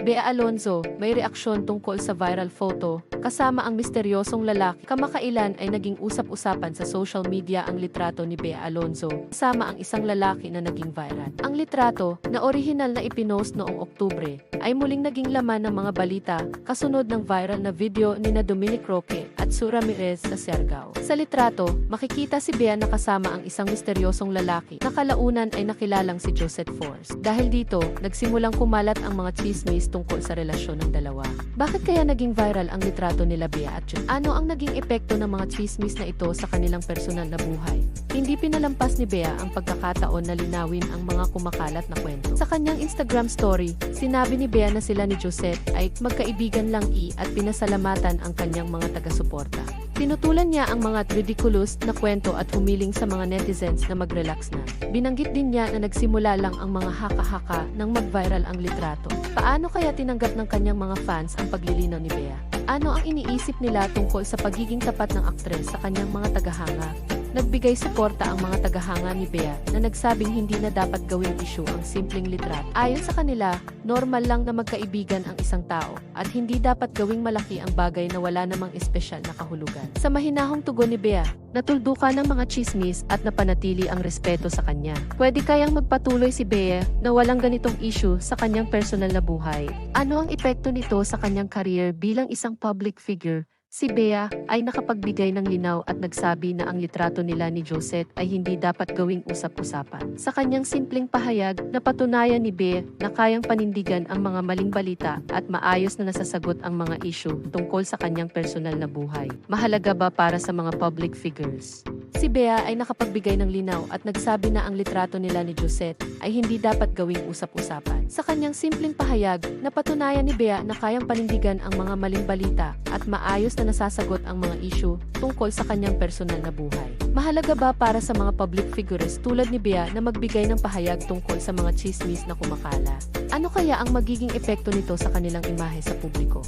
Bea Alonzo, may reaksyon tungkol sa viral photo, kasama ang misteryosong lalaki. Kamakailan ay naging usap-usapan sa social media ang litrato ni Bea Alonzo, kasama ang isang lalaki na naging viral. Ang litrato, na orihinal na ipinost noong Oktubre, ay muling naging laman ng mga balita, kasunod ng viral na video ni na Dominic Roque at Sue Ramirez sa Siargao. Sa litrato, makikita si Bea na kasama ang isang misteryosong lalaki na kalaunan ay nakilalang si Josette Force. Dahil dito, nagsimulang kumalat ang mga chismis tungkol sa relasyon ng dalawa. Bakit kaya naging viral ang litrato nila Bea at Jun? Ano ang naging epekto ng mga chismis na ito sa kanilang personal na buhay? Hindi pinalampas ni Bea ang pagkakataon na linawin ang mga kumakalat na kwento. Sa kanyang Instagram story, sinabi ni Bea na sila ni Josette ay magkaibigan lang i at pinasalamatan ang kanyang mga taga-suporta. Pinutulan niya ang mga ridiculous na kwento at humiling sa mga netizens na mag-relax na. Binanggit din niya na nagsimula lang ang mga haka-haka nang mag-viral ang litrato. Paano kaya tinanggap ng kanyang mga fans ang paglilinaw ni Bea? Ano ang iniisip nila tungkol sa pagiging tapat ng aktres sa kanyang mga tagahanga? Nagbigay suporta ang mga tagahanga ni Bea na nagsabing hindi na dapat gawing issue ang simpleng litrato. Ayon sa kanila, normal lang na magkaibigan ang isang tao at hindi dapat gawing malaki ang bagay na wala namang espesyal na kahulugan. Sa mahinahong tugon ni Bea, natuldukan ng mga chismis at napanatili ang respeto sa kanya. Pwede kayang magpatuloy si Bea na walang ganitong issue sa kanyang personal na buhay. Ano ang epekto nito sa kanyang career bilang isang public figure? Si Bea ay nakapagbigay ng linaw at nagsabi na ang litrato nila ni Josette ay hindi dapat gawing usap-usapan. Sa kanyang simpleng pahayag, napatunayan ni Bea na kayang panindigan ang mga maling balita at maayos na nasasagot ang mga issue tungkol sa kanyang personal na buhay. Mahalaga ba para sa mga public figures? Si Bea ay nakapagbigay ng linaw at nagsabi na ang litrato nila ni Josette ay hindi dapat gawing usap-usapan. Sa kanyang simpleng pahayag, napatunayan ni Bea na kayang panindigan ang mga maling balita at maayos na nasasagot ang mga issue tungkol sa kanyang personal na buhay. Mahalaga ba para sa mga public figures tulad ni Bea na magbigay ng pahayag tungkol sa mga chismis na kumakala? Ano kaya ang magiging epekto nito sa kanilang imahe sa publiko?